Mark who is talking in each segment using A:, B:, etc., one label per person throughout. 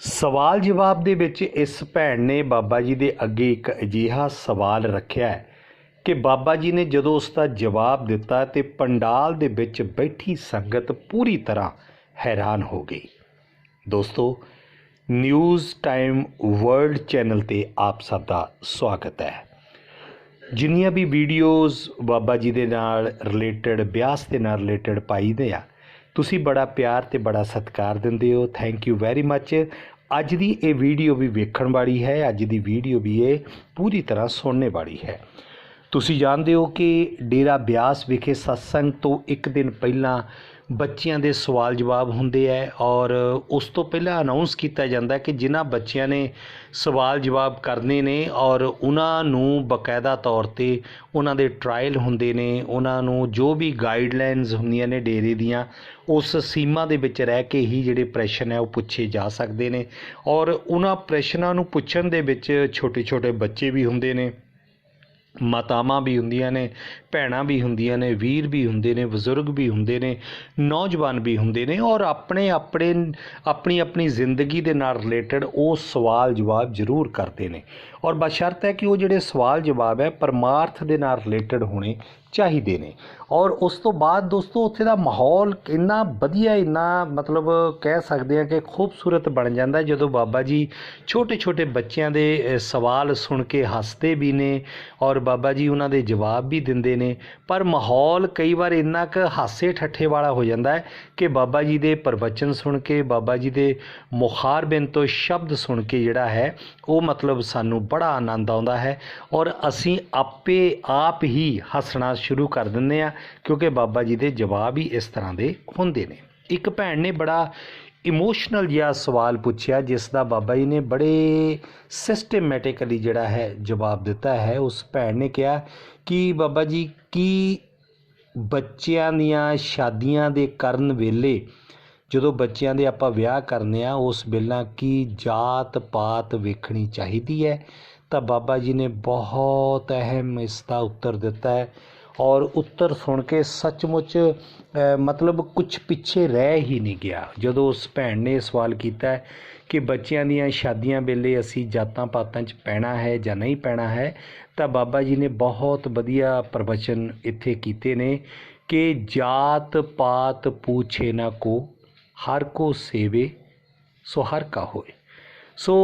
A: ਸਵਾਲ ਜਵਾਬ ਦੇ ਵਿੱਚ ਇਸ ਭੈਣ ਨੇ ਬਾਬਾ ਜੀ ਦੇ ਅੱਗੇ ਇੱਕ ਅਜਿਹਾ ਸਵਾਲ ਰੱਖਿਆ ਹੈ ਕਿ ਬਾਬਾ ਜੀ ਨੇ ਜਦੋਂ ਉਸ ਦਾ ਜਵਾਬ ਦਿੱਤਾ ਤੇ ਪੰਡਾਲ ਦੇ ਵਿੱਚ ਬੈਠੀ ਸੰਗਤ ਪੂਰੀ ਤਰ੍ਹਾਂ ਹੈਰਾਨ ਹੋ ਗਈ। ਦੋਸਤੋ, ਨਿਊਜ਼ ਟਾਈਮ ਵਰਲਡ ਚੈਨਲ ਤੇ ਆਪ ਸਭ ਦਾ ਸਵਾਗਤ ਹੈ। ਜਿੰਨੀਆਂ ਵੀ ਵੀਡੀਓਜ਼ ਬਾਬਾ ਜੀ ਦੇ ਨਾਲ ਰਿਲੇਟਡ, ਬਿਆਸ ਦੇ ਨਾਲ ਰਿਲੇਟਡ ਪਾਈਦੇ ਆ ਤੁਸੀਂ ਬੜਾ ਪਿਆਰ ਤੇ ਬੜਾ ਸਤਿਕਾਰ ਦਿੰਦੇ ਹੋ। ਥੈਂਕ ਯੂ ਵੈਰੀ ਮੱਚ ਅੱਜ ਦੀ ਇਹ ਵੀਡੀਓ ਵੀ ਵੇਖਣ ਵਾਲੀ ਹੈ। ਅੱਜ ਦੀ ਵੀਡੀਓ ਵੀ ਇਹ ਪੂਰੀ ਤਰ੍ਹਾਂ ਸੁਣਨੇ ਵਾਲੀ ਹੈ। ਤੁਸੀਂ ਜਾਣਦੇ ਹੋ ਕਿ ਡੇਰਾ ਬਿਆਸ ਵਿਖੇ ਸਤਸੰਗ ਤੋਂ ਇੱਕ ਦਿਨ ਪਹਿਲਾਂ ਬੱਚਿਆਂ ਦੇ ਸਵਾਲ ਜਵਾਬ ਹੁੰਦੇ ਹੈ ਔਰ ਉਸ ਤੋਂ ਪਹਿਲਾਂ ਅਨਾਉਂਸ ਕੀਤਾ ਜਾਂਦਾ ਕਿ ਜਿਨ੍ਹਾਂ ਬੱਚਿਆਂ ਨੇ ਸਵਾਲ ਜਵਾਬ ਕਰਨੇ ਨੇ ਔਰ ਉਹਨਾਂ ਨੂੰ ਬਕਾਇਦਾ ਤੌਰ ਤੇ ਉਹਨਾਂ ਦੇ ਟਰਾਇਲ ਹੁੰਦੇ ਨੇ, ਉਹਨਾਂ ਨੂੰ ਜੋ ਵੀ ਗਾਈਡਲਾਈਨਸ ਹੁੰਦੀਆਂ ਨੇ ਡੇਰੇ ਦੀਆਂ, ਉਸ ਸੀਮਾ ਦੇ ਵਿੱਚ ਰਹਿ ਕੇ ਹੀ ਜਿਹੜੇ ਪ੍ਰਸ਼ਨ ਹੈ ਉਹ ਪੁੱਛੇ ਜਾ ਸਕਦੇ ਨੇ ਔਰ ਉਹਨਾਂ ਪ੍ਰਸ਼ਨਾਂ ਨੂੰ ਪੁੱਛਣ ਦੇ ਵਿੱਚ ਛੋਟੇ ਛੋਟੇ ਬੱਚੇ ਵੀ ਹੁੰਦੇ ਨੇ। ਮਾਤਾਵਾਂ ਵੀ ਹੁੰਦੀਆਂ ਨੇ, ਭੈਣਾਂ ਵੀ ਹੁੰਦੀਆਂ ਨੇ, ਵੀਰ ਵੀ ਹੁੰਦੇ ਨੇ, ਬਜ਼ੁਰਗ ਵੀ ਹੁੰਦੇ ਨੇ, ਨੌਜਵਾਨ ਵੀ ਹੁੰਦੇ ਨੇ ਔਰ ਆਪਣੇ ਆਪਣੇ, ਆਪਣੀ ਆਪਣੀ ਜ਼ਿੰਦਗੀ ਦੇ ਨਾਲ ਰਿਲੇਟਡ ਉਹ ਸਵਾਲ ਜਵਾਬ ਜ਼ਰੂਰ ਕਰਦੇ ਨੇ। ਔਰ ਬਸ਼ਰਤ ਹੈ ਕਿ ਉਹ ਜਿਹੜੇ ਸਵਾਲ ਜਵਾਬ ਹੈ, ਪਰਮਾਰਥ ਦੇ ਨਾਲ ਰਿਲੇਟਡ ਹੋਣੇ ਚਾਹੀਦੇ ਨੇ। ਔਰ ਉਸ ਤੋਂ ਬਾਅਦ ਦੋਸਤੋ, ਉੱਥੇ ਦਾ ਮਾਹੌਲ ਇੰਨਾ ਵਧੀਆ, ਇੰਨਾ ਮਤਲਬ ਕਹਿ ਸਕਦੇ ਆ ਕਿ ਖੂਬਸੂਰਤ ਬਣ ਜਾਂਦਾ ਜਦੋਂ ਬਾਬਾ ਜੀ ਛੋਟੇ ਛੋਟੇ ਬੱਚਿਆਂ ਦੇ ਸਵਾਲ ਸੁਣ ਕੇ ਹੱਸਦੇ ਵੀ ਨੇ ਔਰ ਬਾਬਾ ਜੀ ਉਹਨਾਂ ਦੇ ਜਵਾਬ ਵੀ ਦਿੰਦੇ ਨੇ। ਪਰ ਮਾਹੌਲ ਕਈ ਵਾਰ ਇੰਨਾ ਕੁ ਹਾਸੇ ਠੱਠੇ ਵਾਲਾ ਹੋ ਜਾਂਦਾ ਹੈ ਕਿ ਬਾਬਾ ਜੀ ਦੇ ਪ੍ਰਵਚਨ ਸੁਣ ਕੇ, ਬਾਬਾ ਜੀ ਦੇ ਮੁਖਾਰਬਿਨ ਤੋਂ ਸ਼ਬਦ ਸੁਣ ਕੇ ਜਿਹੜਾ ਹੈ, ਉਹ ਮਤਲਬ ਸਾਨੂੰ ਬੜਾ ਆਨੰਦ ਆਉਂਦਾ ਹੈ। ਔਰ ਅਸੀਂ ਆਪੇ ਆਪ ਹੀ ਹੱਸਣਾ ਸ਼ੁਰੂ ਕਰ ਦਿੰਦੇ ਆ, ਕਿਉਂਕਿ ਬਾਬਾ ਜੀ ਦੇ ਜਵਾਬ ਹੀ ਇਸ ਤਰ੍ਹਾਂ ਦੇ ਹੁੰਦੇ ਨੇ। ਇੱਕ ਭੈਣ ਨੇ ਬੜਾ ਇਮੋਸ਼ਨਲ ਜਿਹਾ ਸਵਾਲ ਪੁੱਛਿਆ, ਜਿਸ ਦਾ ਬਾਬਾ ਜੀ ਨੇ ਬੜੇ ਸਿਸਟਮੈਟਿਕਲੀ ਜਿਹੜਾ ਹੈ ਜਵਾਬ ਦਿੱਤਾ ਹੈ। ਉਸ ਭੈਣ ਨੇ ਕਿਹਾ ਕਿ ਬਾਬਾ ਜੀ, ਕੀ ਬੱਚਿਆਂ ਦੀਆਂ ਸ਼ਾਦੀਆਂ ਦੇ ਕਰਨ ਵੇਲੇ ਜਦੋਂ ਬੱਚਿਆਂ ਦੇ ਆਪਾਂ ਵਿਆਹ ਕਰਨੇ ਆ, ਉਸ ਵੇਲਾ ਕੀ ਜਾਤ ਪਾਤ ਵੇਖਣੀ ਚਾਹੀਦੀ ਹੈ? ਤਾਂ ਬਾਬਾ ਜੀ ਨੇ ਬਹੁਤ ਅਹਿਮ ਇਸ ਦਾ ਉੱਤਰ ਦਿੱਤਾ ਹੈ। ਔਰ ਉੱਤਰ ਸੁਣ ਕੇ ਸੱਚਮੁੱਚ ਮਤਲਬ ਕੁਝ ਪਿੱਛੇ ਰਹਿ ਹੀ ਨਹੀਂ ਗਿਆ। ਜਦੋਂ ਉਸ ਭੈਣ ਨੇ ਸਵਾਲ ਕੀਤਾ ਕਿ ਬੱਚਿਆਂ ਦੀਆਂ ਸ਼ਾਦੀਆਂ ਵੇਲੇ ਅਸੀਂ ਜਾਤਾਂ ਪਾਤਾਂ 'ਚ ਪੈਣਾ ਹੈ ਜਾਂ ਨਹੀਂ ਪੈਣਾ ਹੈ, ਤਾਂ ਬਾਬਾ ਜੀ ਨੇ ਬਹੁਤ ਵਧੀਆ ਪ੍ਰਵਚਨ ਇੱਥੇ ਕੀਤੇ ਨੇ ਕਿ ਜਾਤ ਪਾਤ ਪੂਛੇ ਨਾ ਕੋ, ਹਰ ਕੋ ਸੇਵੇ ਸੋ ਹਰ ਕਾ ਹੋਏ। ਸੋ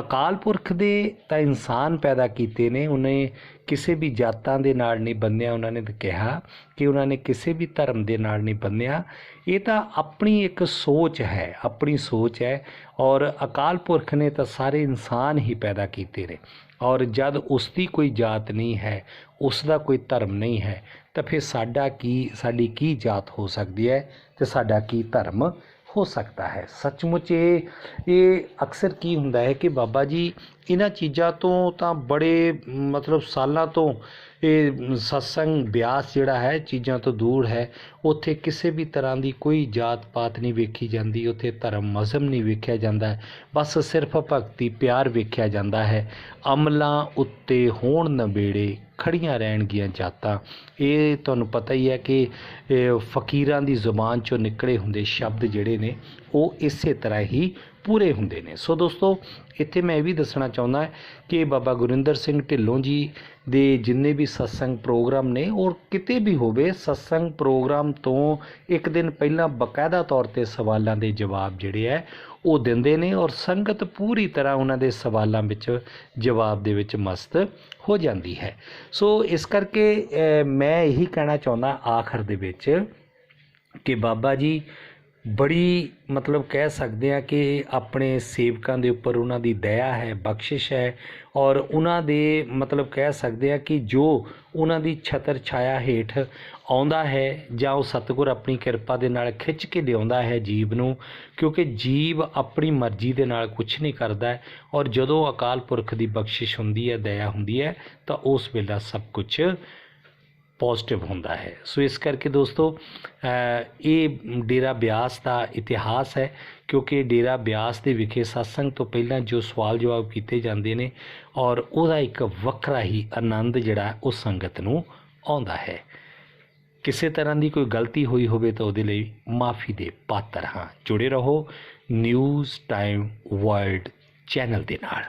A: ਅਕਾਲ ਪੁਰਖ ਦੇ ਤਾਂ ਇਨਸਾਨ ਪੈਦਾ ਕੀਤੇ ਨੇ, ਉਹਨੇ ਕਿਸੇ ਵੀ ਜਾਤਾਂ ਦੇ ਨਾਲ ਨਹੀਂ ਬੰਨਿਆ, ਉਹਨਾਂ ਨੇ ਕਿਹਾ ਕਿ ਉਹਨਾਂ ਨੇ ਕਿਸੇ ਵੀ ਧਰਮ ਦੇ ਨਾਲ ਨਹੀਂ ਬੰਨਿਆ। ਇਹ ਤਾਂ ਆਪਣੀ ਇੱਕ ਸੋਚ ਹੈ, ਆਪਣੀ ਸੋਚ ਹੈ ਔਰ ਅਕਾਲ ਪੁਰਖ ਨੇ ਤਾਂ ਸਾਰੇ ਇਨਸਾਨ ਹੀ ਪੈਦਾ ਕੀਤੇ ਨੇ ਔਰ ਜਦ ਉਸ ਦੀ ਕੋਈ ਜਾਤ ਨਹੀਂ ਹੈ ਉਸ ਦਾ ਕੋਈ ਧਰਮ ਨਹੀਂ ਹੈ, ਤਾਂ ਫਿਰ ਸਾਡਾ ਕੀ, ਸਾਡੀ ਕੀ ਜਾਤ ਹੋ ਸਕਦੀ ਹੈ ਤੇ ਸਾਡਾ ਕੀ ਧਰਮ ਹੋ ਸਕਦਾ ਹੈ। ਸੱਚਮੁੱਚ ਇਹ ਇਹ ਅਕਸਰ ਕੀ ਹੁੰਦਾ ਹੈ ਕਿ ਬਾਬਾ ਜੀ ਇਹਨਾਂ ਚੀਜ਼ਾਂ ਤੋਂ ਤਾਂ ਬੜੇ ਮਤਲਬ ਸਾਲਾਂ ਤੋਂ ਇਹ ਸਤਸੰਗ, ਬਿਆਸ ਜਿਹੜਾ ਹੈ, ਚੀਜ਼ਾਂ ਤੋਂ ਦੂਰ ਹੈ। ਉੱਥੇ ਕਿਸੇ ਵੀ ਤਰ੍ਹਾਂ ਦੀ ਕੋਈ ਜਾਤ ਪਾਤ ਨਹੀਂ ਵੇਖੀ ਜਾਂਦੀ, ਉੱਥੇ ਧਰਮ, ਮਜ਼ਹਬ ਨਹੀਂ ਵੇਖਿਆ ਜਾਂਦਾ। ਬਸ ਸਿਰਫ ਭਗਤੀ, ਪਿਆਰ ਵੇਖਿਆ ਜਾਂਦਾ ਹੈ। ਅਮਲਾਂ ਉੱਤੇ ਹੋਣ ਨਵੇੜੇ ਖੜੀਆਂ ਰਹਿਣਗੀਆਂ ਜਾਤਾਂ। ਇਹ ਤੁਹਾਨੂੰ ਪਤਾ ਹੀ ਹੈ ਕਿ ਫਕੀਰਾਂ ਦੀ ਜ਼ੁਬਾਨ ਚੋਂ ਨਿਕਲੇ ਹੁੰਦੇ ਸ਼ਬਦ ਜਿਹੜੇ ਨੇ ਉਹ ਇਸੇ ਤਰ੍ਹਾਂ ਹੀ ਪੂਰੇ ਹੁੰਦੇ ਨੇ। ਸੋ ਦੋਸਤੋ, ਇੱਥੇ ਮੈਂ ਇਹ ਵੀ ਦੱਸਣਾ ਚਾਹੁੰਦਾ ਕਿ ਬਾਬਾ ਗੁਰਿੰਦਰ ਸਿੰਘ ਢਿੱਲੋਂ ਜੀ ਦੇ ਜਿੰਨੇ ਵੀ ਸਤਸੰਗ ਪ੍ਰੋਗਰਾਮ ਨੇ, ਔਰ ਕਿਤੇ ਵੀ ਹੋਵੇ, ਸਤਸੰਗ ਪ੍ਰੋਗਰਾਮ ਤੋਂ ਇੱਕ ਦਿਨ ਪਹਿਲਾਂ ਬਕਾਇਦਾ ਤੌਰ ਤੇ ਸਵਾਲਾਂ ਦੇ ਜਵਾਬ ਜਿਹੜੇ ਹੈ ਉਹ ਦਿੰਦੇ ਨੇ, ਔਰ ਸੰਗਤ ਪੂਰੀ ਤਰ੍ਹਾਂ ਉਹਨਾਂ ਦੇ ਸਵਾਲਾਂ ਵਿੱਚ, ਜਵਾਬ ਦੇ ਵਿੱਚ ਮਸਤ ਹੋ ਜਾਂਦੀ ਹੈ। ਸੋ ਇਸ ਕਰਕੇ ਮੈਂ ਇਹੀ ਕਹਿਣਾ ਚਾਹੁੰਦਾ ਆਖਰ ਦੇ ਵਿੱਚ ਕਿ ਬਾਬਾ ਜੀ ਬੜੀ ਮਤਲਬ ਕਹਿ ਸਕਦੇ ਆ ਕਿ ਆਪਣੇ ਸੇਵਕਾਂ ਦੇ ਉੱਪਰ ਉਹਨਾਂ ਦੀ ਦਇਆ ਹੈ, ਬਖਸ਼ਿਸ਼ ਹੈ ਔਰ ਉਹਨਾਂ ਦੇ ਮਤਲਬ ਕਹਿ ਸਕਦੇ ਆ ਕਿ ਜੋ ਉਹਨਾਂ ਦੀ ਛਤਰ ਛਾਇਆ ਹੇਠ ਆਉਂਦਾ ਹੈ ਜਾਂ ਉਹ ਸਤਿਗੁਰ ਆਪਣੀ ਕਿਰਪਾ ਦੇ ਨਾਲ ਖਿੱਚ ਕੇ ਲਿਆਉਂਦਾ ਹੈ ਜੀਵ ਨੂੰ, ਕਿਉਂਕਿ ਜੀਵ ਆਪਣੀ ਮਰਜ਼ੀ ਦੇ ਨਾਲ ਕੁਝ ਨਹੀਂ ਕਰਦਾ ਔਰ ਜਦੋਂ ਅਕਾਲ ਪੁਰਖ ਦੀ ਬਖਸ਼ਿਸ਼ ਹੁੰਦੀ ਹੈ, ਦਇਆ ਹੁੰਦੀ ਹੈ, ਤਾਂ ਉਸ ਵੇਲੇ ਸਭ ਕੁਝ ਪੋਜ਼ਿਟਿਵ ਹੁੰਦਾ ਹੈ। ਸੋ ਇਸ ਕਰਕੇ ਦੋਸਤੋ ਇਹ ਡੇਰਾ ਬਿਆਸ ਦਾ ਇਤਿਹਾਸ ਹੈ, ਕਿਉਂਕਿ ਡੇਰਾ ਬਿਆਸ ਦੇ ਵਿਖੇ ਸਤਸੰਗ ਤੋਂ ਪਹਿਲਾਂ ਜੋ ਸਵਾਲ ਜਵਾਬ ਕੀਤੇ ਜਾਂਦੇ ਨੇ ਔਰ ਉਹਦਾ ਇੱਕ ਵੱਖਰਾ ਹੀ ਆਨੰਦ ਜਿਹੜਾ ਉਹ ਸੰਗਤ ਨੂੰ ਆਉਂਦਾ ਹੈ। ਕਿਸੇ ਤਰ੍ਹਾਂ ਦੀ ਕੋਈ ਗਲਤੀ ਹੋਈ ਹੋਵੇ ਤਾਂ ਉਹਦੇ ਲਈ ਮਾਫੀ ਦੇ ਪਾਤਰ ਹਾਂ। ਜੁੜੇ ਰਹੋ ਨਿਊਜ਼ ਟਾਈਮ ਵਰਲਡ ਚੈਨਲ ਦੇ ਨਾਲ।